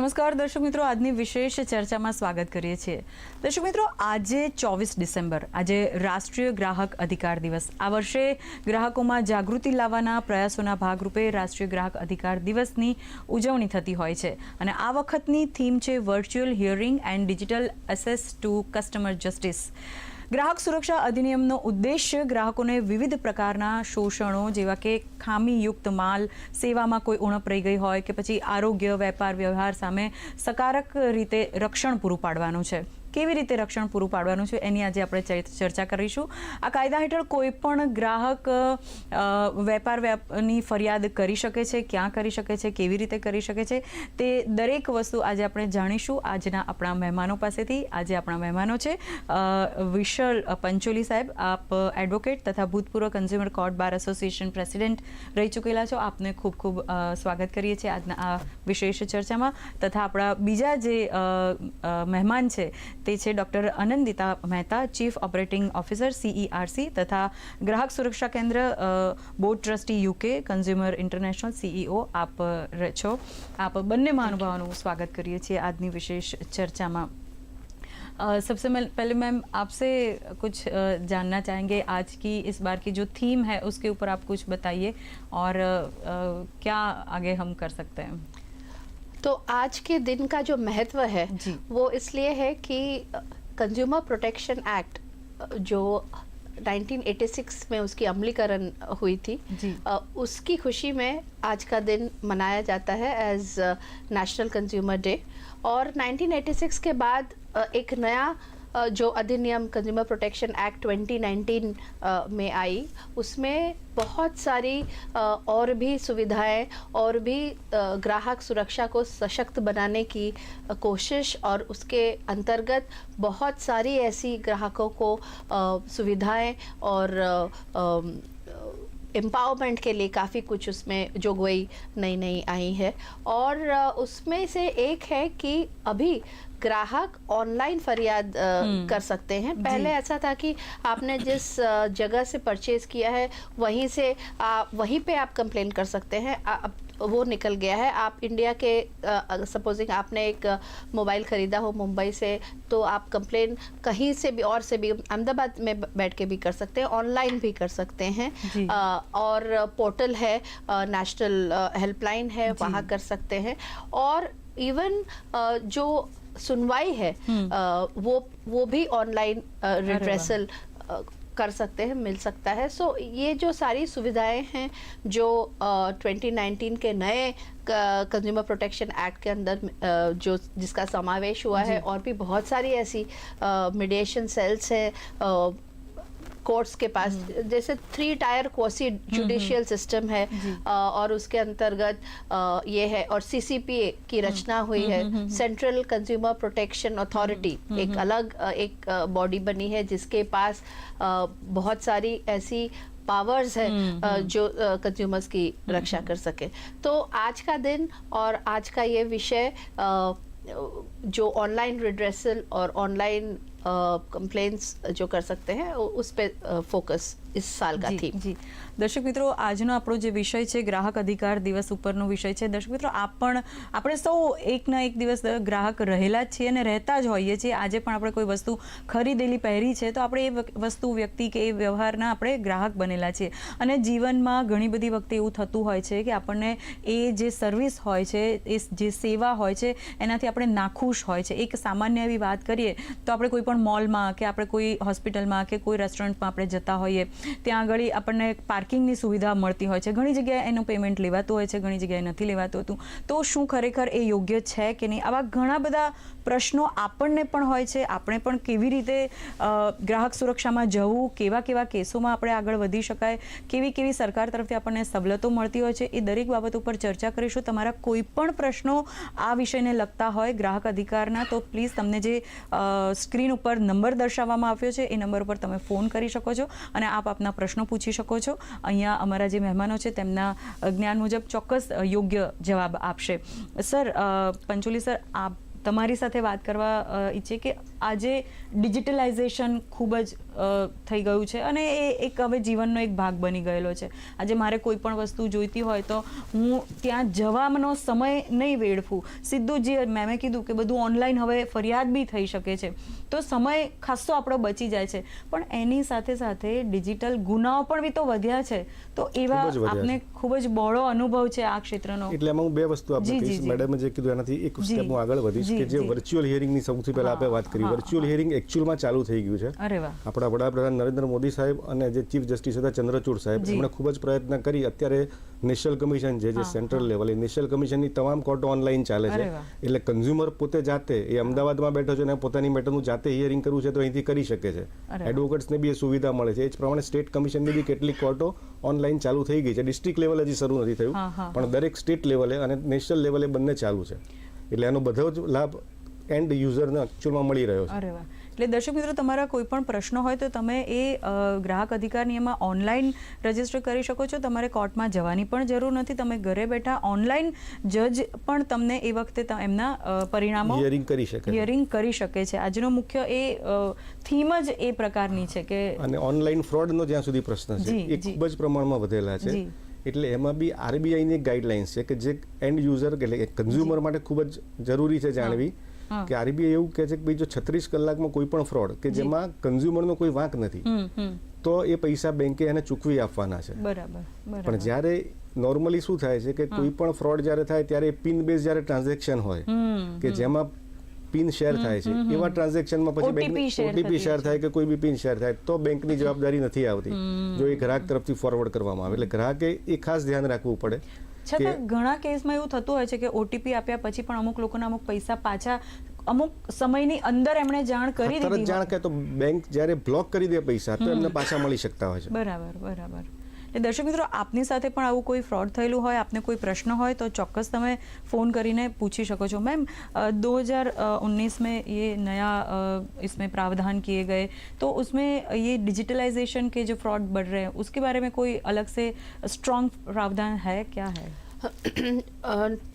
નમસ્કાર, દર્શક મિત્રો, આજની વિશેષ ચર્ચામાં સ્વાગત કરીએ છીએ. દર્શક મિત્રો, આજે ચોવીસ ડિસેમ્બર, આજે રાષ્ટ્રીય ગ્રાહક અધિકાર દિવસ. આ વર્ષે ગ્રાહકોમાં જાગૃતિ લાવવાના પ્રયાસોના ભાગરૂપે રાષ્ટ્રીય ગ્રાહક અધિકાર દિવસની ઉજવણી થતી હોય છે. અને આ વખતની થીમ છે virtual hearing and digital access to customer justice. ગ્રાહક સુરક્ષા અધિનિયમનો ઉદ્દેશ્ય ગ્રાહકોને વિવિધ પ્રકારના શોષણો, જેવા કે ખામીયુક્ત માલ, સેવામાં કોઈ ઉણપ રહી ગઈ હોય કે પછી આરોગ્ય, વેપાર, વ્યવહાર સામે સકારક રીતે રક્ષણ પૂરું પાડવાનું છે. કેવી રીતે રક્ષણ પૂરું પાડવાનું છે એની આજે આપણે ચર્ચા કરીશું. આ કાયદા હેઠળ કોઈ પણ ગ્રાહક વેપાર વ્યાપની ફરિયાદ કરી શકે છે, ક્યાં કરી શકે છે, કેવી રીતે કરી શકે છે, તે દરેક વસ્તુ આજે આપણે જાણીશું. આજના આપણા મહેમાનો પાસેથી આજે આપણા મહેમાનો છે. વિશલ પંચોલી સાહેબ, આપ એડવોકેટ તથા ભૂતપૂર્વ consumer court bar association president રહી ચૂકેલા છો. આપને ખૂબ ખૂબ સ્વાગત કરીએ છીએ આજના આ વિશેષ ચર્ચામાં. તથા આપણા બીજા જે મહેમાન છે તે છે doctor Anandita Mehta chief operating officer CERC તથા ગ્રાહક સુરક્ષા કેન્દ્ર અ, board trustee UK consumer international CEO આપ રહે છો આપ બંને મહાનુભાવોનું સ્વાગત કરીએ છીએ આજની વિશેષ ચર્ચામાં अ, सबसे मल- पहले मैम आपसे कुछ अ, जानना चाहेंगे आज की इस बार की जो थीम है उसके ऊपर आप कुछ बताइए और अ, अ, क्या आगे हम कर सकते हैं तो आज के दिन का जो महत्व है वो इसलिए है कि कंज्यूमर प्रोटेक्शन एक्ट जो 1986 में उसकी अमलीकरण हुई थी आ, उसकी खुशी में आज का दिन मनाया जाता है एज नेशनल कंज्यूमर डे और 1986 के बाद एक नया जो अधिनियम कंज्यूमर प्रोटेक्शन एक्ट 2019 अ, में आई उसमें बहुत सारी और भी सुविधाएँ और भी ग्राहक सुरक्षा को सशक्त बनाने की कोशिश और उसके अंतर्गत बहुत सारी ऐसी ग्राहकों को सुविधाएँ और एम्पावरमेंट के लिए काफ़ी कुछ उसमें जोगवाई नई नई आई है। और उसमें से एक है कि अभी ग्राहक ऑनलाइन फरियाद कर सकते हैं। पहले ऐसा था कि आपने जिस जगह से परचेज किया है वहीं से आ, वहीं पे आप कंप्लेन कर सकते हैं। अब वो निकल गया है। आप इंडिया के सपोजिंग आपने एक मोबाइल खरीदा हो मुंबई से तो आप कंप्लेन कहीं से भी और से भी अहमदाबाद में बैठ के भी कर सकते हैं ऑनलाइन भी कर सकते हैं। अ, और पोर्टल है नेशनल हेल्पलाइन है वहाँ कर सकते हैं। और इवन जो सुनवाई है अ, वो वो भी ऑनलाइन रिड्रेसल कर सकते हैं मिल सकता है। सो ये जो सारी सुविधाएँ हैं जो ट्वेंटी 2019 के नए कंज्यूमर प्रोटेक्शन एक्ट के अंदर uh, जो जिसका समावेश हुआ है और भी बहुत सारी ऐसी मीडिएशन सेल्स हैं कोर्ट्स के पास। जैसे three tier quasi judicial system है और उसके अंतर्गत ये है और सीसीपीए की रचना हुई है। सेंट्रल कंज्यूमर प्रोटेक्शन अथॉरिटी एक अलग एक बॉडी बनी है जिसके पास बहुत सारी ऐसी पावर्स है जो कंज्यूमर्स की रक्षा कर सके। तो आज का दिन और आज का ये विषय जो ऑनलाइन रिड्रेसल और ऑनलाइन कंप्लेंट्स जो कर सकते हैं उ- उस पे फोकस इस साल का જી थीम જી દર્શક મિત્રો આજનો આપણો જે વિષય છે ગ્રાહક અધિકાર દિવસ ઉપરનો વિષય છે દર્શક મિત્રો આપ પણ આપણે સૌ એક ના એક દિવસ ગ્રાહક રહેલા જ છીએ અને રહેતા જ હોઈએ છીએ આજે પણ આપણે કોઈ વસ્તુ ખરીદેલી પહેરી છે તો આપણે એ વક- વસ્તુ વ્યક્તિ કે એ વ્યવહારના આપણે ગ્રાહક બનેલા છીએ અને જીવનમાં ઘણી બધી વખતે એવું થતું હોય છે કે આપણને એ જે સર્વિસ હોય છે એ જે સેવા હોય છે એનાથી આપણે નાખુશ હોય છે એક સામાન્ય એવી વાત કરીએ તો આપણે કોઈ પણ મોલમાં કે આપણે કોઈ હોસ્પિટલમાં કે કોઈ રેસ્ટોરન્ટમાં આપણે જતા હોઈએ ત્યાં આગળ આપણને પાર્કિંગની સુવિધા મળતી હોય છે. ઘણી જગ્યાએ એનું પેમેન્ટ લેવાતું હોય છે, ઘણી જગ્યાએ નથી લેવાતું હોતું. તો શું ખરેખર એ યોગ્ય છે કે નહીં? આવા ઘણા બધા પ્રશ્નો આપણને પણ હોય છે. આપણે પણ કેવી રીતે ગ્રાહક સુરક્ષામાં જવું, કેવા કેવા કેસોમાં આપણે આગળ વધી શકાય, કેવી કેવી સરકાર તરફથી આપણને સવલતો મળતી હોય છે, એ દરેક બાબત ઉપર ચર્ચા કરીશું. તમારા કોઈ પણ પ્રશ્નો આ વિષયને લગતા હોય ગ્રાહક અધિકારના, તો પ્લીઝ તમને જે સ્ક્રીન ઉપર નંબર દર્શાવવામાં આવ્યો છે, એ નંબર ઉપર તમે ફોન કરી શકો છો. અને આપ આપના પ્રશ્નો પૂછી શકો છો. અહીંયા અમારા જે મહેમાનો છે, તેમના જ્ઞાન મુજબ ચોક્કસ યોગ્ય જવાબ આપશે. સર પંચોલી સર, આપ તમારી સાથે વાત કરવા ઈચ્છે કે આજે ડિજિટલાઇઝેશન ખૂબ જ થઈ ગયું છે અને એ એક હવે જીવનનો એક ભાગ બની ગયેલો છે. આજે મારે કોઈ પણ વસ્તુ જોઈતી હોય તો હું ત્યાં જવાનો સમય નહીં વેડફું. સીધું જે મેમે કીધું કે બધું ઓનલાઈન હવે ફરિયાદ બી થઈ શકે છે. તો સમય ખાસ્સો આપણો બચી જાય છે. પણ એની સાથે સાથે ડિજિટલ ગુનાઓ પણ બી તો વધ્યા છે. તો એવા આપને ખૂબ જ બહોળો અનુભવ છે આ ક્ષેત્રનો. એટલે હું બે વસ્તુ આપને કહીશ. મેડમે જે કીધું એનાથી એક સ્ટેપ હું આગળ વધીશ. કે જે વર્ચ્યુઅલ હિયરિંગની સૌથી પહેલા આપણે વાત કરી. વર્ચ્યુઅલ હિયરિંગ એકચ્યુઅલમાં ચાલુ થઈ ગયું છે. આપણા વડાપ્રધાન નરેન્દ્ર મોદી સાહેબ અને જે ચીફ જસ્ટિસ હતા ચંદ્રચૂડ સાહેબ. એમણે ખૂબ જ પ્રયત્ન કરી. અત્યારે નેશનલ કમિશન છે જે સેન્ટ્રલ લેવલે નેશનલ કમિશનની તમામ કોર્ટો ઓનલાઈન ચાલે છે. એટલે કન્ઝ્યુમર પોતે જાતે એ અમદાવાદમાં બેઠો છે અને પોતાની મેટરનું જાતે હિયરિંગ કરવું છે તો અહીંથી કરી શકે છે. એડવોકેટ્સને બી એ સુવિધા મળે છે. એ જ પ્રમાણે સ્ટેટ કમિશનની બી કેટલીક કોર્ટો ઓનલાઈન ચાલુ થઈ ગઈ છે. ડિસ્ટ્રિક્ટ લેવલે હજી શરૂ નથી થયું. પણ દરેક સ્ટેટ લેવલે અને નેશનલ લેવલે બંને ચાલુ છે. એટલે એનો બધો જ લાભ એન્ડ યુઝરને એકચ્યુઅલમાં મળી રહ્યો છે. અરે વાહ. એટલે દર્શક મિત્રો તમારા કોઈ પણ પ્રશ્નો હોય તો તમે એ ગ્રાહક અધિકાર નિયમમાં ઓનલાઈન રજિસ્ટર કરી શકો છો. તમારે કોર્ટમાં જવાની પણ જરૂર નથી. તમે ઘરે બેઠા ઓનલાઈન જજ પણ તમને એ વખતે એમના પરિણામો હિયરિંગ કરી શકે હિયરિંગ કરી શકે છે. આજનો મુખ્ય એ થીમ જ એ પ્રકારની છે કે અને ઓનલાઈન ફ્રોડનો જ્યાં સુધી પ્રશ્ન છે એ ખૂબ જ પ્રમાણમાં વધેલા છે. જી. એટલે એમાં બી આરબીઆઈની એક ગાઈડલાઇન્સ છે કે જે એન્ડ યુઝર એટલે કન્ઝ્યુમર માટે ખૂબ જ જરૂરી છે જાણવી કે આરબીઆઈ એવું કહે છે કે ભાઈ જો છત્રીસ કલાકમાં કોઈ પણ ફ્રોડ કે જેમાં કન્ઝ્યુમરનો કોઈ વાંક નથી તો એ પૈસા બેંકે એને ચૂકવી આપવાના છે. બરાબર પણ જ્યારે નોર્મલી શું થાય છે કે કોઈ પણ ફ્રોડ જ્યારે થાય ત્યારે પિન બેઝ જ્યારે ટ્રાન્ઝેક્શન હોય કે જેમાં પિન શેર થાય છે. એવા ટ્રાન્ઝેક્શનમાં પછી બેંક ઓટીપી શેર થાય કે કોઈ બી પિન શેર થાય તો બેંકની જવાબદારી નથી આવતી. જો એ ગ્રાહક તરફથી ફોરવર્ડ કરવામાં આવે. એટલે ગ્રાહકે એ ખાસ ધ્યાન રાખવું પડે છતાં ઘણા કેસમાં એવું થતું હોય છે કે ઓટીપી આપ્યા પછી પણ અમુક લોકોના અમુક પૈસા પાછા અમુક સમયની અંદર એમણે જાણ કરી તરત દીધી જાણ કે તો બેંક જ્યારે બ્લોક કરી દે પૈસા તો એમને પાછા મળી શકતા હોય છે. બરાબર બરાબર. દર્શક મિત્રો આપની સાથે પણ આવું કોઈ ફ્રોડ થયેલું હોય આપને કોઈ प्रश्न હોય तो ચોક્કસ તમે फ़ोन કરીને पूछी શકો છો मैम दो हज़ार उन्नीस में ये नया अ, इसमें प्रावधान किए गए तो उसमें ये डिजिटलाइजेशन के जो फ्रॉड बढ़ रहे हैं उसके बारे में कोई अलग से स्ट्रॉन्ग प्रावधान है क्या है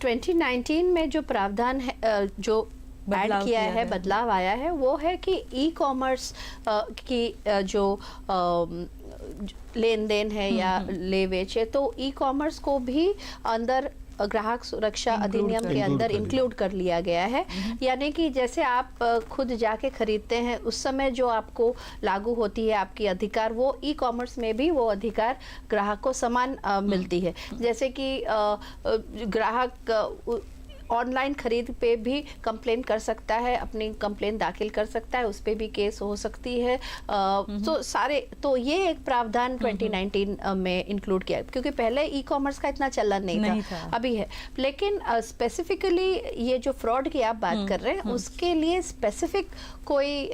ट्वेंटी नाइनटीन में जो प्रावधान है अ, जो ऐड बदलाव किया किया है गया। बदलाव आया है वो है कि ई कॉमर्स की अ, जो अम, लेन देन है या ले वेच है तो ई कॉमर्स को भी अंदर ग्राहक सुरक्षा अधिनियम के अंदर इंक्लूड कर लिया गया है। यानी कि जैसे आप खुद जाके खरीदते हैं उस समय जो आपको लागू होती है आपकी अधिकार वो ई कॉमर्स में भी वो अधिकार ग्राहक को समान मिलती है। जैसे कि ग्राहक ऑनलाइन खरीद पे भी कंप्लेन कर सकता है अपनी कंप्लेन दाखिल कर सकता है उस पर भी केस हो सकती है। तो सारे तो ये एक प्रावधान 2019 अ, में इंक्लूड किया क्योंकि पहले ई कॉमर्स का इतना चलन नहीं, नहीं था, था। अभी है। लेकिन स्पेसिफिकली ये जो फ्रॉड की आप बात कर रहे हैं उसके लिए स्पेसिफिक कोई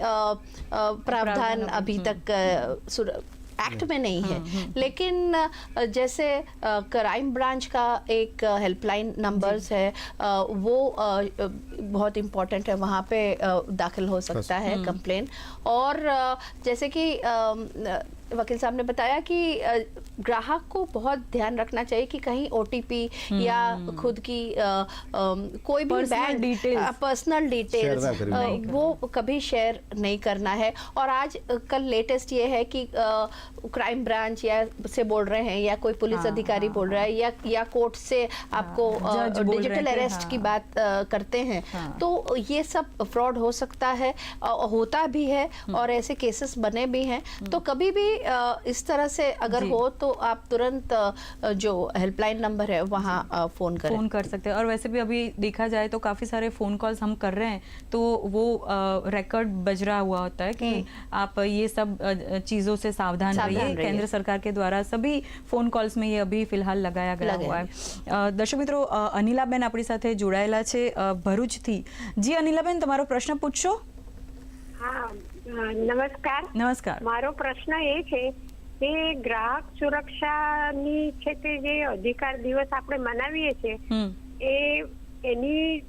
प्रावधान अभी तक अ, सुर- एक्ट में नहीं है। लेकिन जैसे क्राइम ब्रांच का एक हेल्पलाइन नंबर्स है वो बहुत इम्पोर्टेंट है वहाँ पे दाखिल हो सकता है कंप्लेन। और जैसे कि वकील साहब ने बताया कि ग्राहक को बहुत ध्यान रखना चाहिए कि कहीं ओटीपी या खुद की अ, अम, कोई भी बैंक. पर्सनल डिटेल्स वो कभी शेयर नहीं करना है। और आज कल लेटेस्ट ये है कि क्राइम ब्रांच या से बोल रहे हैं या कोई पुलिस हाँ, अधिकारी हाँ, बोल रहा है। या या कोर्ट से आपको डिजिटल थे, अरेस्ट की हाँ। बात करते हैं। हाँ। तो ये सब फ्रॉड हो सकता है होता भी है और ऐसे केसेस बने भी हैं। तो कभी भी इस तरह से अगर जी। हो तो आप तुरंत अ, जो हेल्पलाइन नंबर है वहाँ अ, फोन करें फोन कर सकते हैं और वैसे भी अभी देखा जाए तो काफी सारे फोन कॉल्स हम कर रहे हैं तो वो रिकॉर्ड बज रहा हुआ होता है कि आप ये सब अ, अ, चीजों से सावधान सावधान रहिए रहिए। केंद्र सरकार के द्वारा सभी फोन कॉल्स में ये अभी फिलहाल लगाया गया लगाया हुआ है અ, દર્શક મિત્રો અ, અનિલાબેન આપણી સાથે જોડાયેલા છે અ, ભરૂચથી જી અનિલાબેન તમારો પ્રશ્ન પૂછશો હા અ, નમસ્કાર. નમસ્કાર. મારો પ્રશ્ન એ છે કે ગ્રાહક સુરક્ષાની છે તે જે અધિકાર દિવસ આપણે મનાવીએ છીએ એ એની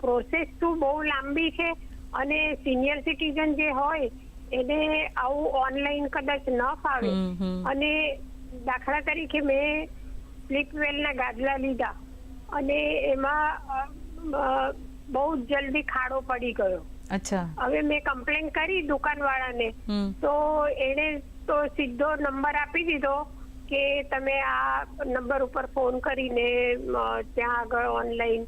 પ્રોસેસ તો બહુ લાંબી છે અને સિનિયર સિટીઝન જે હોય એને આવું ઓનલાઈન કદાચ ન ફાવે. અને દાખલા તરીકે મેં સ્લીપવેલના ગાદલા લીધા અને એમાં બહુ જ જલ્દી ખાડો પડી ગયો. અચ્છા. હવે મેં કમ્પ્લેન કરી દુકાનવાળાને. તો એણે તો સીધો નંબર આપી દીધો કે તમે આ નંબર ઉપર ફોન કરીને ત્યાં આગળ ઓનલાઈન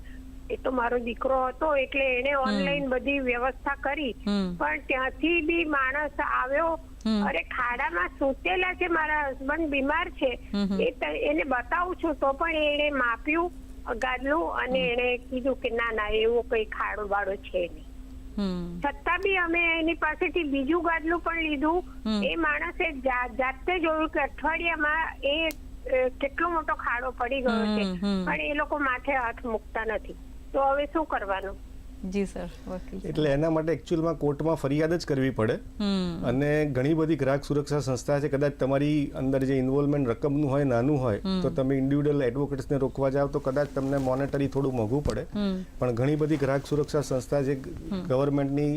એ તો મારો દીકરો હતો એટલે એને ઓનલાઈન બધી વ્યવસ્થા કરી. પણ ત્યાંથી બી માણસ આવ્યો. અરે ખાડામાં સૂતેલા છે મારા હસબન્ડ બીમાર છે. એ એને બતાવું છું તો પણ એણે માપ્યું ગાદલું અને એણે કીધું કે ના ના એવો કઈ ખાડો વાળો છે નહીં. છતાં બી અમે એની પાસેથી બીજું ગાદલું પણ લીધું. એ માણસે જાતે જોયું કે અઠવાડિયામાં એ કેટલો મોટો ખાડો પડી ગયો છે. પણ એ લોકો માથે હાથ મૂકતા નથી. તો હવે શું કરવાનું? જી સર વકીલ એટલે એના માટે એકચ્યુઅલમાં કોર્ટમાં ફરિયાદ જ કરવી પડે. અને ઘણી બધી ગ્રાહક સુરક્ષા સંસ્થા છે કદાચ તમારી અંદર જે ઇન્વોલ્વમેન્ટ રકમનું હોય નાનું હોય તો તમે ઇન્ડિવિડ્યુઅલ એડવોકેટ્સને રોકવા જાવ તો કદાચ તમને મોનેટરી થોડું મોંઘું પડે. પણ ઘણી બધી ગ્રાહક સુરક્ષા સંસ્થા જે ગવર્મેન્ટની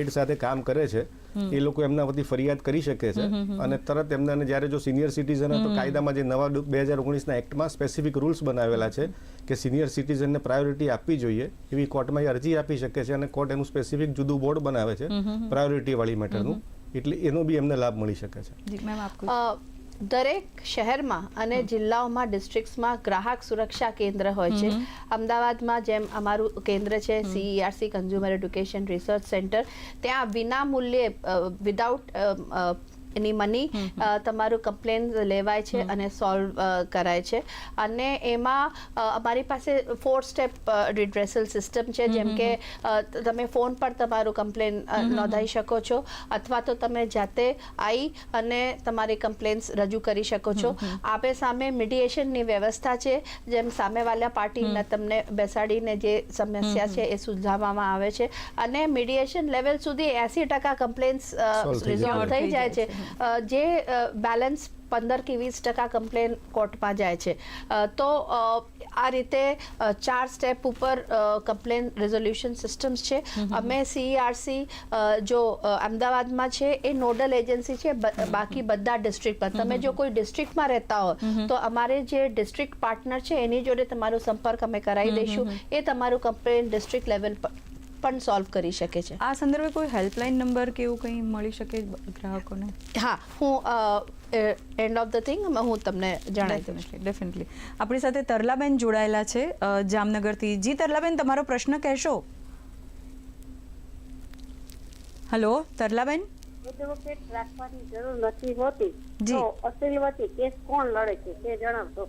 એડ સાથે કામ કરે છે એ લોકો એમના વતી ફરિયાદ કરી શકે છે. અને તરત એમને જ્યારે જો સિનિયર સિટીઝન હોય તો કાયદામાં જે નવા બે હજાર ઓગણીસના એક્ટમાં સ્પેસિફિક રૂલ્સ બનાવેલા છે કે સિનિયર સિટીઝનને પ્રાયોરિટી આપવી જોઈએ. એવી કોર્ટમાં એ અરજી આપી શકે છે અને કોર્ટ એનું સ્પેસિફિક જુદું બોર્ડ બનાવે છે પ્રાયોરિટી વાળી મેટરનું એટલે એનો બી એમને લાભ મળી શકે છે. દરેક શહેરમાં અને જિલ્લાઓમાં ડિસ્ટ્રિક્ટ્સમાં ગ્રાહક સુરક્ષા કેન્દ્ર હોય છે. અમદાવાદમાં જેમ અમારું કેન્દ્ર છે CERC consumer education research centre ત્યાં વિના મૂલ્યે વિદાઉટ એની મની તમારું કમ્પ્લેન લેવાય છે અને સોલ્વ કરાય છે. અને એમાં અમારી પાસે ફોર સ્ટેપ રિડ્રેસલ સિસ્ટમ છે. જેમ કે અ, તમે ફોન પર તમારું કમ્પ્લેન નોંધાઈ શકો છો અથવા તો તમે જાતે આવી અને તમારી કમ્પ્લેન્સ રજૂ કરી શકો છો. આપે સામે મીડિએશનની વ્યવસ્થા છે. જેમ સામેવાલા પાર્ટીને તમને બેસાડીને જે સમસ્યા છે એ સુલઝાવવામાં આવે છે. અને મીડિએશન લેવલ સુધી એસી ટકા કમ્પ્લેન્સ રિઝોલ્વ જાય. થઈ જાય છે. જે બેલેન્સ પંદર કે વીસ ટકા કમ્પ્લેન કોર્ટમાં જાય છે. તો આ રીતે ચાર સ્ટેપ ઉપર કમ્પ્લેન રેઝોલ્યુશન સિસ્ટમ્સ છે. અમે સીઈઆરસી જો અ, અમદાવાદમાં છે એ નોડલ એજન્સી છે બાકી બધા ડિસ્ટ્રિક્ટમાં તમે જો કોઈ ડિસ્ટ્રિક્ટમાં રહેતા હો તો અમારે જે ડિસ્ટ્રિક્ટ પાર્ટનર છે એની જોડે તમારો સંપર્ક અમે કરાવી દઈશું. એ તમારું કમ્પ્લેન ડિસ્ટ્રિક્ટ લેવલ પર પણ સોલ્વ કરી શકે છે. આ સંદર્ભે કોઈ હેલ્પલાઇન નંબર કે એવું કંઈ મળી શકે ગ્રાહકોને? હા હું એન્ડ ઓફ ધ થિંગ હું તમને જણાવી દઉં. ડેફિનેટલી આપણી સાથે તરલાબેન જોડાયેલા છે જામનગરથી. જી તરલાબેન તમારો પ્રશ્ન કહેશો? હલો તરલાબેન? એડવોકેટ રાખવાની જરૂર નથી હોતી તો અસલી કેસ કોણ લડે છે તે જણાવશો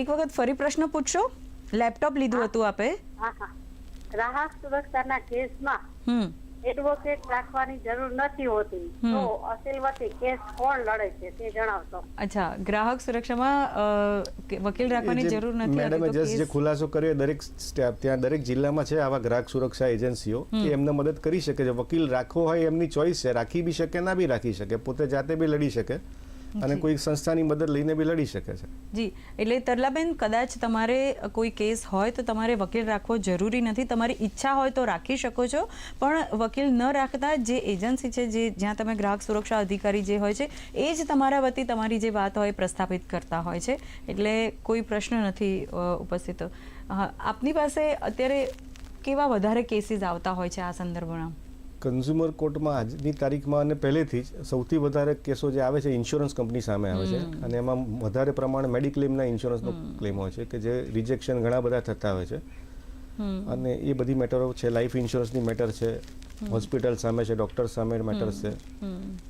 એક વખત ફરી પ્રશ્ન પૂછશો? લેપટોપ લીધું હતું આપે. હા હા. ગ્રાહક સુરક્ષાના કેસમાં એડવોકેટ રાખવાની જરૂર નથી હોતી. તો અસલ વતી કેસ કોણ લડે છે તે જણાવશો? અચ્છા ગ્રાહક સુરક્ષામાં વકીલ રાખવાની જરૂર નથી મેડમે જસ્ટ જે ખુલાસો કર્યો દરેક સ્ટેપ ત્યાં દરેક જિલ્લામાં છે આવા ગ્રાહક સુરક્ષા એજન્સીઓ કે એમને મદદ કરી શકે છે. વકીલ રાખવો હોય એમની ચોઈસ છે રાખી બી શકે ના બી રાખી શકે. પોતે જાતે બી લડી શકે. અને કોઈ સંસ્થાની મદદ લઈને બી લડી શકે છે. જી એટલે તરલાબેન કદાચ તમારે કોઈ કેસ હોય તો તમારે વકીલ રાખવો જરૂરી નથી. તમારી ઈચ્છા હોય તો રાખી શકો છો પણ વકીલ ન રાખતા જે એજન્સી છે જે જ્યાં તમે ગ્રાહક સુરક્ષા અધિકારી જે હોય છે એ જ તમારા વતી તમારી જે વાત હોય એ પ્રસ્થાપિત કરતા હોય છે. એટલે કોઈ પ્રશ્ન નથી ઉપસ્થિત. આપની પાસે અત્યારે કેવા વધારે કેસીસ આવતા હોય છે આ સંદર્ભમાં? કન્ઝ્યુમર કોર્ટમાં આજની તારીખમાં અને પહેલેથી જ સૌથી વધારે કેસો જે આવે છે ઇન્સ્યોરન્સ કંપની સામે આવે છે. અને એમાં વધારે પ્રમાણે મેડિક્લેમના ઇન્સ્યોરન્સનો ક્લેમ હોય છે કે જે રિજેક્શન ઘણા બધા થતા હોય છે. અને એ બધી મેટરો છે લાઈફ ઇન્સ્યોરન્સની મેટર છે હોસ્પિટલ સામે છે ડોક્ટર સામે મેટર છે.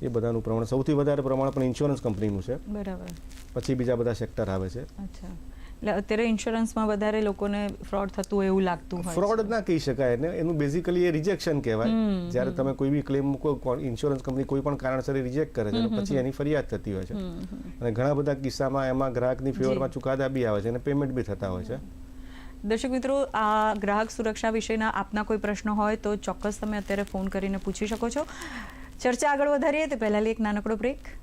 એ બધાનું પ્રમાણ સૌથી વધારે પ્રમાણ પણ ઇન્સ્યોરન્સ કંપનીનું છે. બરાબર. પછી બીજા બધા સેક્ટર આવે છે. અચ્છા. એટલે અત્યારે ઇન્સ્યોરન્સમાં વધારે લોકોને ફ્રોડ થતું એવું લાગતું હોય ફ્રોડ ના કહી શકાય ને એનું બેઝિકલી એ રિજેક્શન કહેવાય. જ્યારે તમે કોઈ બી ક્લેમ ઇન્સ્યોરન્સ કંપની કોઈ પણ કારણસર રિજેક્ટ કરે છે પછી એની ફરિયાદ થતી હોય છે. અને ઘણા બધા કિસ્સામાં એમાં ગ્રાહકની ફેવરમાં ચુકાદા બી આવે છે અને પેમેન્ટ બી થતા હોય છે. દર્શક મિત્રો આ ગ્રાહક સુરક્ષા વિશેના આપના કોઈ પ્રશ્નો હોય તો ચોક્કસ તમે અત્યારે ફોન કરીને પૂછી શકો છો. ચર્ચા આગળ વધારીએ તે પહેલાં એક નાનકડો બ્રેક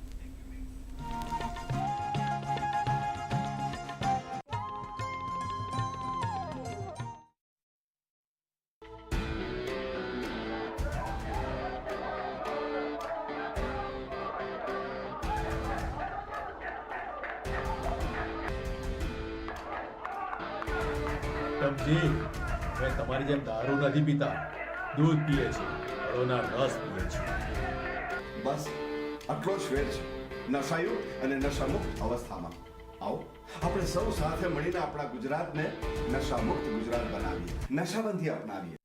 નથી દૂધ પીએ છે. ફળોના રસ પીએ છે. બસ, આટલો જ ફેર છે નશાયુક્ત અને નશામુક્ત અવસ્થામાં. આવો, આપણે સૌ સાથે મળીને આપણા ગુજરાતને નશામુક્ત ગુજરાત બનાવીએ. નશાબંધી અપનાવીએ.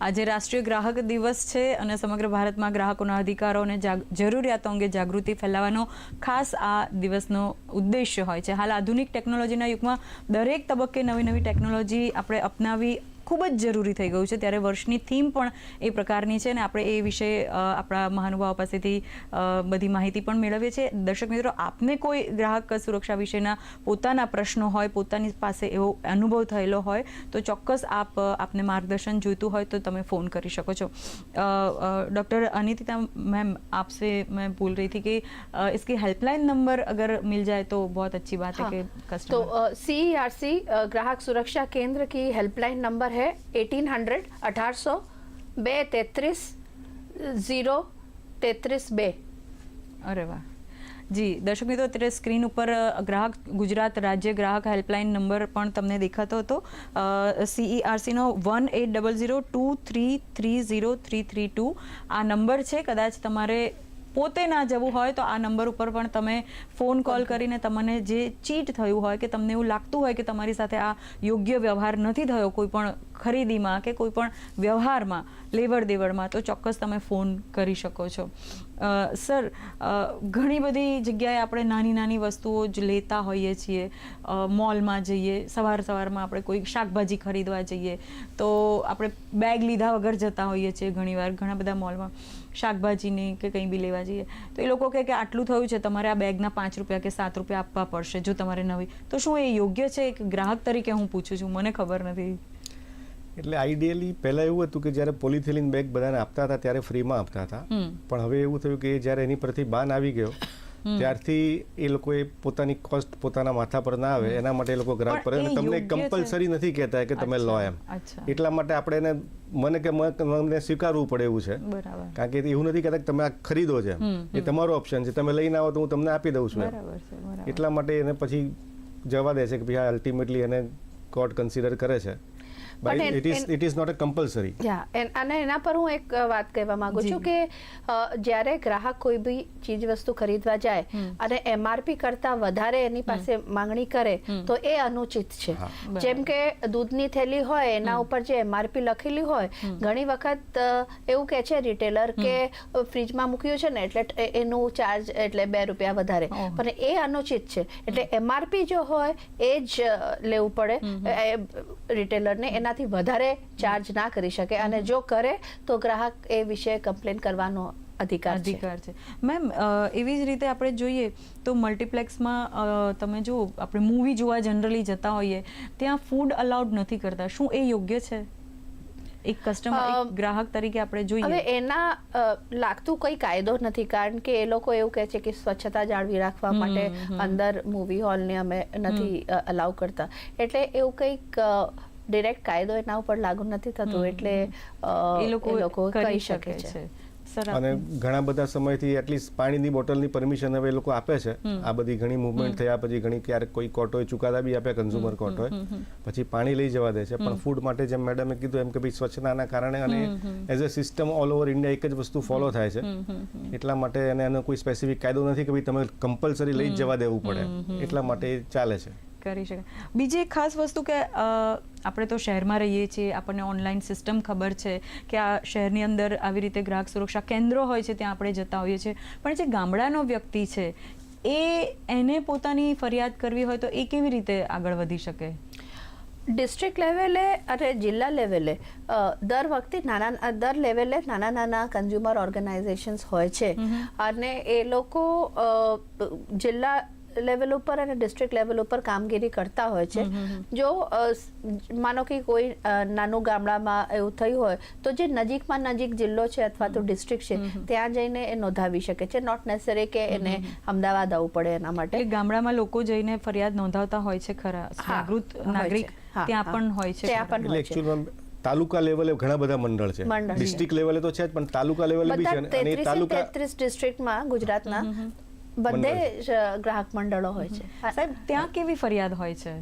આજે રાષ્ટ્રીય ગ્રાહક દિવસ છે અને સમગ્ર ભારતમાં ગ્રાહકોના અધિકારો અને જરૂરિયાતો અંગે જાગૃતિ ફેલાવવાનો ખાસ આ દિવસનો ઉદ્દેશ્ય હોય છે. હાલ આધુનિક ટેકનોલોજીના યુગમાં દરેક તબક્કે નવી નવી ટેકનોલોજી આપણે અપનાવી ખૂબ જ જરૂરી થઈ ગયું છે ત્યારે વર્ષની થીમ પણ એ પ્રકારની છે અને આપણે એ વિશે અ, આપણા મહાનુભાવો પાસેથી અ, બધી માહિતી પણ મેળવીએ છીએ દર્શક મિત્રો આપને કોઈ ગ્રાહક સુરક્ષા વિશેના પોતાના પ્રશ્નો હોય પોતાની પાસે એવો અનુભવ થયેલો હોય તો ચોક્કસ આપ અ, આપને માર્ગદર્શન જોઈતું હોય તો તમે ફોન કરી શકો છો डॉक्टर अनितिता मैम आपसे मैं बोल रही थी कि अ, इसकी हेल्पलाइन नंबर अगर मिल जाए तो बहुत अच्छी बात है हाँ, कि तो कस्टमर सीईआरसी ग्राहक सुरक्षा केंद्र की हेल्पलाइन नंबर है एटीन हंड्रेड अठारह सौ बे तैतीस जीरो तैतीस बे અરે વાહ જી દર્શક મિત્રો અત્યારે સ્ક્રીન ઉપર અ, ગ્રાહક ગુજરાત રાજ્ય ગ્રાહક હેલ્પલાઇન નંબર પણ તમને દેખાતો હતો સીઈઆરસીનો one eight double zero two three three zero three three two આ નંબર છે કદાચ તમારે પોતે ના જવું હોય તો આ નંબર ઉપર પણ તમે ફોન કોલ કરીને તમને જે ચીટ થયું હોય કે તમને એવું લાગતું હોય કે તમારી સાથે આ યોગ્ય વ્યવહાર નથી થયો કોઈ પણ ખરીદીમાં કે કોઈ પણ વ્યવહારમાં લેવડ દેવડમાં તો ચોક્કસ તમે ફોન કરી શકો છો. સર ઘણી બધી જગ્યાએ આપણે નાની નાની વસ્તુઓ જ લેતા હોઈએ છીએ. મોલમાં જઈએ સવાર સવારમાં આપણે કોઈ શાકભાજી ખરીદવા જઈએ, તો આપણે બેગ લીધા વગર જતા હોઈએ છીએ ઘણીવાર, ઘણા બધા મોલમાં શાકભાજીની કે કંઈ બી લેવા જઈએ. તો એ લોકો કહે કે આટલું થયું છે, તમારે આ બેગના પાંચ રૂપિયા કે સાત રૂપિયા આપવા પડશે જો તમારે નવી. તો શું એ યોગ્ય છે? એક ગ્રાહક તરીકે હું પૂછું છું, મને ખબર નથી. એટલે આઈડિયલી પહેલાં એવું હતું કે જ્યારે પોલિથિલિન બેગ બધાને આપતા હતા ત્યારે ફ્રીમાં આપતા હતા. પણ હવે એવું થયું કે જ્યારે એની પરથી બાન આવી ગયો ત્યારથી એ લોકોએ પોતાની કોસ્ટ પોતાના માથા પર ના આવે. એના માટે એ લોકો ગ્રાહક પર અને તમને કમ્પલસરી નથી કહેતા કે તમે લો એમ. એટલા માટે આપણે એને મને કે મને સ્વીકારવું પડે એવું છે. કારણ કે એવું નથી કહેતા કે તમે આ ખરીદો છે એ તમારો ઓપ્શન છે. તમે લઈને આવો તો હું તમને આપી દઉં છું એટલા માટે એને પછી જવા દે છે કે ભાઈ અલ્ટિમેટલી એને કોર્ટ કન્સિડર કરે છે. But it is in- it is not a compulsory યા અને એના પર હું એક વાત કહેવા માંગુ છું કે જ્યારે ગ્રાહક કોઈ બી ચીજ વસ્તુ ખરીદવા જાય અને એમઆરપી કરતા વધારે એની પાસે માંગણી કરે તો એ અનુચિત છે. જેમ કે દૂધની થેલી હોય એના ઉપર જે એમઆરપી લખેલી હોય ઘણી વખત એવું કહે છે રિટેલર કે ફ્રીજમાં મૂક્યું છે ને એટલે એનું ચાર્જ એટલે બે રૂપિયા વધારે. પણ એ અનુચિત છે. એટલે એમઆરપી જો હોય એ જ લેવું પડે રિટેલરને એનાથી વધારે ચાર્જ ના કરી શકે અને જો કરે તો ગ્રાહક એ વિશે કમ્પ્લેન કરવાનો અધિકાર અધિકાર છે. મેમ એવી જ રીતે આપણે જોઈએ તો મલ્ટીપ્લેક્સમાં તમે જો આપણે મૂવી જોવા જનરલી જતા હોઈએ ત્યાં ફૂડ અલાઉડ નથી કરતા. શું એ યોગ્ય છે? એક કસ્ટમર એક ગ્રાહક તરીકે આપણે હવે જોઈએ એના લાગતું કોઈ કાયદો નથી કારણ કે એ લોકો એવું કહે છે કે સ્વચ્છતા જાળવી રાખવા માટે અંદર મૂવી હોલને અમે નથી અલાઉ કરતા. એટલે એવું કંઈક ડિરેક્ટ કાયદો એના ઉપર લાગુ નથી થતો એટલે એ લોકો કહી કરી શકે છે. અને ઘણા બધા સમયથી એટલીસ્ટ પાણીની બોટલની પરમિશન હવે એ લોકો આપે છે. આ બધી ઘણી મુવમેન્ટ થયા પછી ઘણી ક્યારેક કોઈ કોર્ટોએ ચુકાદા બી આપ્યા કન્ઝ્યુમર કોર્ટોએ પછી પાણી લઈ જવા દે છે. પણ ફૂડ માટે જેમ મેડમે કીધું એમ કે ભાઈ સ્વચ્છતાના કારણે અને as a system all over India એક જ વસ્તુ ફોલો થાય છે. એટલા માટે એને એનો કોઈ સ્પેસિફિક કાયદો નથી કે ભાઈ તમે કમ્પલસરી લઈ જ જવા દેવું પડે. એટલા માટે ચાલે છે. કરી શકાય બીજી એક ખાસ વસ્તુ કે આપણે તો શહેરમાં રહીએ છીએ આપણને ઓનલાઈન સિસ્ટમ ખબર છે કે આ શહેરની અંદર આવી રીતે ગ્રાહક સુરક્ષા કેન્દ્રો હોય છે ત્યાં આપણે જતા હોઈએ છીએ. પણ જે ગામડાનો વ્યક્તિ છે એ એને પોતાની ફરિયાદ કરવી હોય તો એ કેવી રીતે આગળ વધી શકે? ડિસ્ટ્રિક્ટ લેવલે અને જિલ્લા લેવલે દર વખતે નાના દર લેવલે નાના નાના કન્ઝ્યુમર ઓર્ગેનાઇઝેશન્સ હોય છે. અને એ લોકો જિલ્લા લેવલ ઉપર અને ડિસ્ટ્રિક્ટ લેવલ ઉપર કામગીરી કરતા હોય છે. જો માનો કે કોઈ નાનું ગામડામાં એવું થયું હોય તો જે નજીકમાં નજીક જિલ્લો છે અથવા તો ડિસ્ટ્રિક્ટ છે ત્યાં જઈને એ નોંધાવી શકે છે. નોટ નેસેસરી કે એને અમદાવાદ આવવું પડે એના માટે. ગામડામાં લોકો જઈને ફરિયાદ નોંધાવતા હોય છે ખરા. જાગૃત નાગરિક ત્યાં પણ હોય છે ત્યાં પણ હોય છે. તાલુકા લેવલે ઘણા બધા મંડળ છે. ડિસ્ટ્રિક્ટ લેવલે તો છે જ પણ તાલુકા લેવલે બી છે અને તાલુકા તેત્રીસ ડિસ્ટ્રિક્ટમાં ગુજરાતના બધે જ ગ્રાહક મંડળો હોય છે. સાહેબ ત્યાં કેવી ફરિયાદ હોય છે?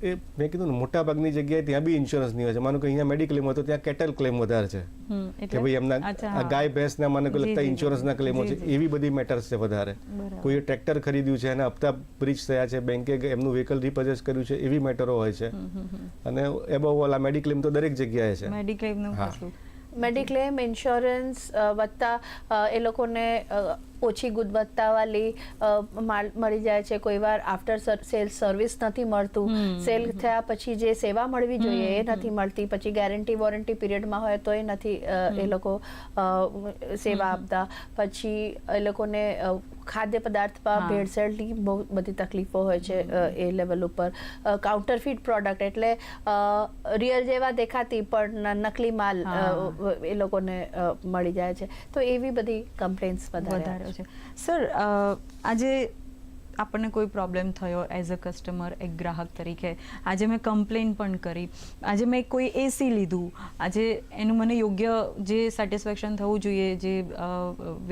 એ મેં કીધું ને મોટા ભાગની જગ્યાએ ત્યાં બી ઇન્સ્યોરન્સ નહીં હોય છે. માનો કે અહીંયા મેડિક્લેમ હોય તો ત્યાં કેટલ ક્લેમ વધારે છે. કે ભાઈ એમના આ ગાય ભેંસના મને કોઈ લગતા ઇન્સ્યોરન્સના ક્લેમો છે. એવી બધી મેટર્સ છે વધારે. કોઈએ ટ્રેક્ટર ખરીદ્યું છે અને હપ્તા બ્રિજ થયા છે બેંકે એમનું વ્હીકલ રિપર્ચેસ કર્યું છે એવી મેટરો હોય છે. અને એબવ ઓલ આ મેડિક્લેમ તો દરેક જગ્યાએ છે. મેડિક્લેમનું હા. મેડિક્લેમ ઇન્સ્યોરન્સ વત્તા એ લોકોને ઓછી ગુણવત્તાવાળી મળી જાય છે કોઈ વાર આફ્ટર સેલ સર્વિસ નથી મળતું. સેલ થયા પછી જે સેવા મળવી જોઈએ એ નથી મળતી. પછી ગેરંટી વોરંટી પીરિયડમાં હોય તો એ નથી એ લોકો સેવા આપતા. પછી એ લોકોને ખાદ્ય પદાર્થમાં ભેળસેળની બહુ બધી તકલીફો હોય છે એ લેવલ ઉપર. કાઉન્ટરફીટ પ્રોડક્ટ એટલે રિયલ જેવા દેખાતી પણ નકલી માલ એ લોકોને મળી જાય છે. તો એવી બધી કમ્પ્લેન્ટ્સ વધારે છે. સર આજે આપણને કોઈ પ્રોબ્લેમ થયો એઝ અ કસ્ટમર એક ગ્રાહક તરીકે. આજે મેં કમ્પ્લેન પણ કરી. આજે મેં કોઈ એસી લીધું. આજે એનું મને યોગ્ય જે સેટિસ્ફેક્શન થવું જોઈએ, જે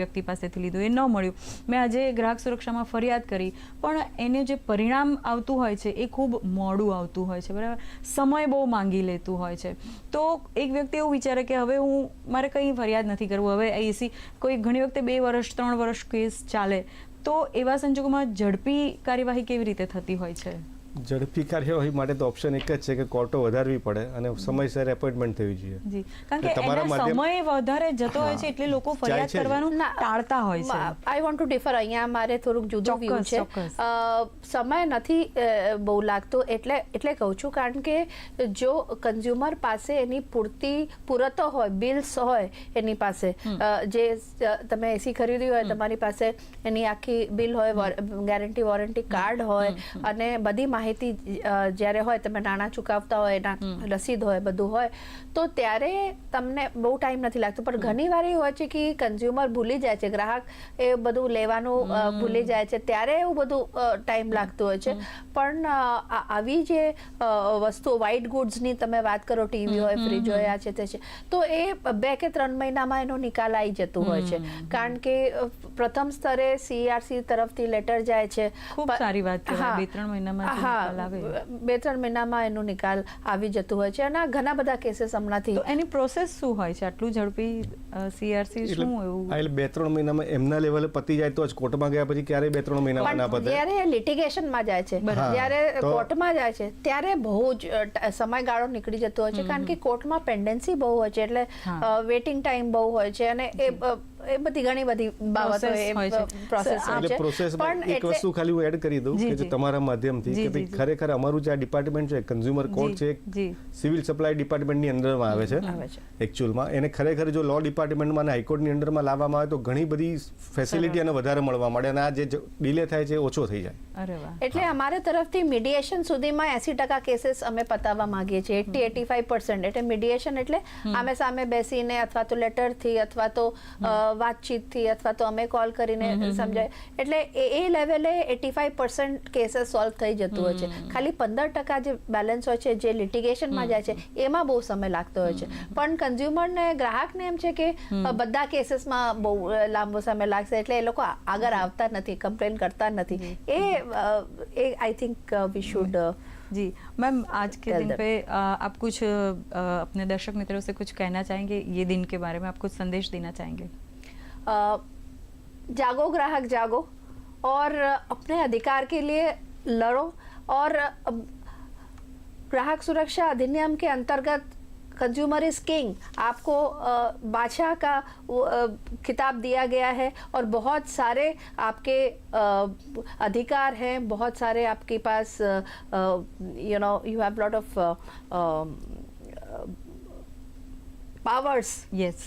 વ્યક્તિ પાસેથી લીધું એ ન મળ્યું. મેં આજે ગ્રાહક સુરક્ષામાં ફરિયાદ કરી. પણ એને જે પરિણામ આવતું હોય છે એ ખૂબ મોડું આવતું હોય છે, બરાબર? સમય બહુ માંગી લેતું હોય છે. તો એક વ્યક્તિ એવું વિચારે કે હવે હું, મારે કંઈ ફરિયાદ નથી કરવું. હવે એસી કોઈ ઘણી વખતે બે વર્ષ, ત્રણ વર્ષ કેસ ચાલે. તો એવા સંજોગોમાં ઝડપી કાર્યવાહી કેવી રીતે થતી હોય છે? ઝડપી કાર્યવાહી માટે તો ઓપ્શન એક જ છે કે કોર્ટો વધારવી પડે અને સમયસર એપોઇન્ટમેન્ટ થવી જોઈએ. જી કારણ કે તમારા સમય વધારે જતો હોય છે એટલે લોકો ફરિયાદ કરવાનું ટાળતા હોય છે. આઈ વોન્ટ ટુ ડિફર અહીંયા મારે થોડુંક જુદું વ્યૂ છે. સમય નથી બહુ લાગતો એટલે એટલે કહું છું કારણ કે જો કન્ઝ્યુમર પાસે એની પૂરતી પૂરતો હોય બિલ્સ હોય એની પાસે અ, જે તમે એસી ખરીદ્યું હોય તમારી પાસે એની આખી બિલ હોય ગેરંટી વોરંટી કાર્ડ હોય અને બધી માહિતી અ, જ્યારે હોય તમે નાણાં ચૂકવતા હોય એના રસીદ હોય બધું હોય તો ત્યારે તમને બહુ ટાઈમ નથી લાગતો. પણ ઘણી વાર એવું હોય છે કે કન્ઝ્યુમર ભૂલી જાય છે ગ્રાહક એ બધું લેવાનું ભૂલી જાય છે ત્યારે એવું બધું ટાઈમ લાગતું હોય છે. પણ આવી જે વસ્તુ વસ્તુઓ વ્હાઇટ ગુડ્સની તમે વાત કરો ટીવી હોય ફ્રીજ હોય આ છે તે છે તો એ બે કે ત્રણ મહિનામાં એનો નિકાલ આવી જતું હોય છે. કારણ કે પ્રથમ સ્તરે સીઆરસી તરફથી લેટર જાય છે. ખૂબ સારી વાત છે બે ત્રણ મહિનામાં જો હા, બે ત્રણ મહિનામાં એનો નિકાલ આવી જતું હોય છે અને ઘણા બધા કેસીસ હમણાંથી તો એની પ્રોસેસ શું હોય છે? આટલું ઝડપી સીઆરસી શું એવું? એટલે બે ત્રણ મહિનામાં એમના લેવલે પતી જાય તો જ કોર્ટમાં ગયા પછી ક્યારે બે ત્રણ મહિનામાં ના પતે? જ્યારે લિટિગેશનમાં જાય છે જ્યારે કોર્ટમાં જાય છે ત્યારે બહુ જ સમયગાળો નીકળી જતો હોય છે. કારણ કે કોર્ટમાં પેન્ડન્સી બહુ હોય છે એટલે વેટિંગ ટાઈમ બહુ હોય છે અને એ એ બધી ઘણી બધી બાબતો Process પ્રોસેસ એટલે છે. પ્રોસેસમાં એક વસ્તુ ખાલી હું એડ કરી દઉં કે જો તમારા માધ્યમથી કે ભાઈ. ખરેખર અમારું જે આ ડિપાર્ટમેન્ટ છે કન્ઝ્યુમર કોર્ટ છે. સિવિલ સપ્લાય ડિપાર્ટમેન્ટની અંદરમાં આવે આવે છે. એકચ્યુઅલમાં એને ખરેખર જો લો ડિપાર્ટમેન્ટમાં અને હાઈકોર્ટની અંડરમાં લાવવામાં આવે તો ઘણી બધી ફેસિલિટી અને વધારે મળવા મળે અને આ જે ડિલે થાય છે ઓછો થઈ જાય. એટલે અમારા તરફથી મીડિયેશન સુધીમાં એસી ટકા કેસીસ અમે પતાવવા માંગીએ છીએ. એટી એટી ફાઈવ પર્સન્ટ એટલે મીડિયેશન એટલે આમે સામે બેસીને અથવા તો લેટરથી અથવા તો અ, વાતચીતથી અથવા તો અમે કોલ કરીને સમજાય એટલે એ એ લેવલે eighty five percent cases solve થઈ જતું હોય છે ખાલી પંદર ટકા જે બેલેન્સ હોય છે જે લિટિગેશનમાં જાય છે એમાં બહુ સમય લાગતો હોય છે પણ કન્ઝ્યુમરને ગ્રાહકને એમ છે કે અ, બધા કેસીસમાં બહુ અ, લાંબો સમય લાગશે એટલે એ લોકો આ- આગળ આવતા નથી કમ્પ્લેન કરતા નથી એ અ, એ I think we should ji ma'am आज के Tell दिन them. पे अ, आप कुछ अ, अपने दर्शक मित्रों से कुछ कहना चाहेंगे ये दिन के बारे में आप कुछ संदेश देना चाहेंगे जागो ग्राहक जागो और अपने अधिकार के लिए लड़ो और अब ग्राहक सुरक्षा अधिनियम के अंतर्गत कंज्यूमर इज किंग आपको अ, बादशाह का वो, अ, खिताब दिया गया है और बहुत सारे आपके अ, अधिकार हैं बहुत सारे आपके पास you know you have lot of powers yes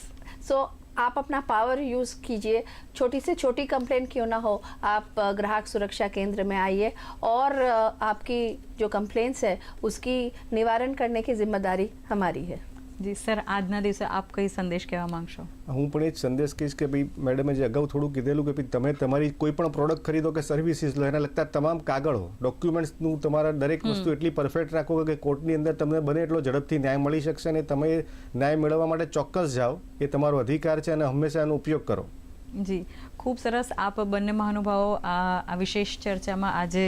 so आप अपना पावर यूज़ कीजिए। छोटी से छोटी कंप्लेंट क्यों ना हो? आप ग्राहक सुरक्षा केंद्र में आइए और आपकी जो कंप्लेंट्स है, उसकी निवारण करने की ज़िम्मेदारी हमारी है। જી સર આજના દિવસે આપ કઈ સંદેશ કહેવા માંગશો? હું પણ એ જ સંદેશ કહીશ કે ભાઈ મેડમે જે અગાઉ થોડું કીધેલું કે ભાઈ તમે તમારી કોઈ પણ પ્રોડક્ટ ખરીદો કે સર્વિસીસ લો એના લગતા તમામ કાગળો ડોક્યુમેન્ટ્સનું તમારા દરેક વસ્તુ એટલી પરફેક્ટ રાખો કે કોર્ટની અંદર તમને બને એટલો ઝડપથી ન્યાય મળી શકશે અને તમે ન્યાય મેળવવા માટે ચોક્કસ જાઓ. એ તમારો અધિકાર છે અને હંમેશા એનો ઉપયોગ કરો. જી. ખૂબ સરસ આપ બંને મહાનુભાવો આ વિશેષ ચર્ચામાં આજે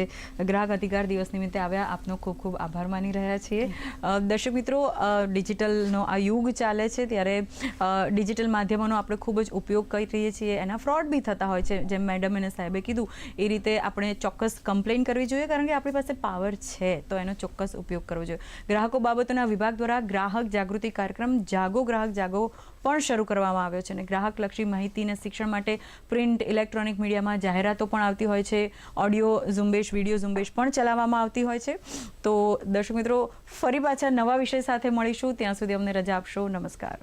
ગ્રાહક અધિકાર દિવસ નિમિત્તે આવ્યા. આપનો ખૂબ ખૂબ આભાર માની રહ્યા છીએ. દર્શક મિત્રો ડિજિટલનો આ યુગ ચાલે છે ત્યારે ડિજિટલ માધ્યમોનો આપણે ખૂબ જ ઉપયોગ કરી રહીએ છીએ. એના ફ્રોડ બી થતા હોય છે. જેમ મેડમ અને સાહેબે કીધું, એ રીતે આપણે ચોક્કસ કમ્પ્લેન કરવી જોઈએ કારણ કે આપણી પાસે પાવર છે, તો એનો ચોક્કસ ઉપયોગ કરવો જોઈએ. ગ્રાહકો બાબતોના વિભાગ દ્વારા ગ્રાહક જાગૃતિ કાર્યક્રમ જાગો ગ્રાહક જાગો પણ શરૂ કરવામાં આવ્યો છે અને ગ્રાહકલક્ષી માહિતી અને શિક્ષણ માટે પ્રિન્ટ ઇલેક્ટ્રોનિક મીડિયામાં જાહેરાતો પણ આવતી હોય છે. ઓડિયો, ઝુંબેશ, વીડિયો ઝુંબેશ પણ ચલાવવામાં આવતી હોય છે. તો દર્શક મિત્રો, ફરી પાછા નવા વિષય સાથે મળીશું. ત્યાં સુધી અમને રજા આપશો. નમસ્કાર.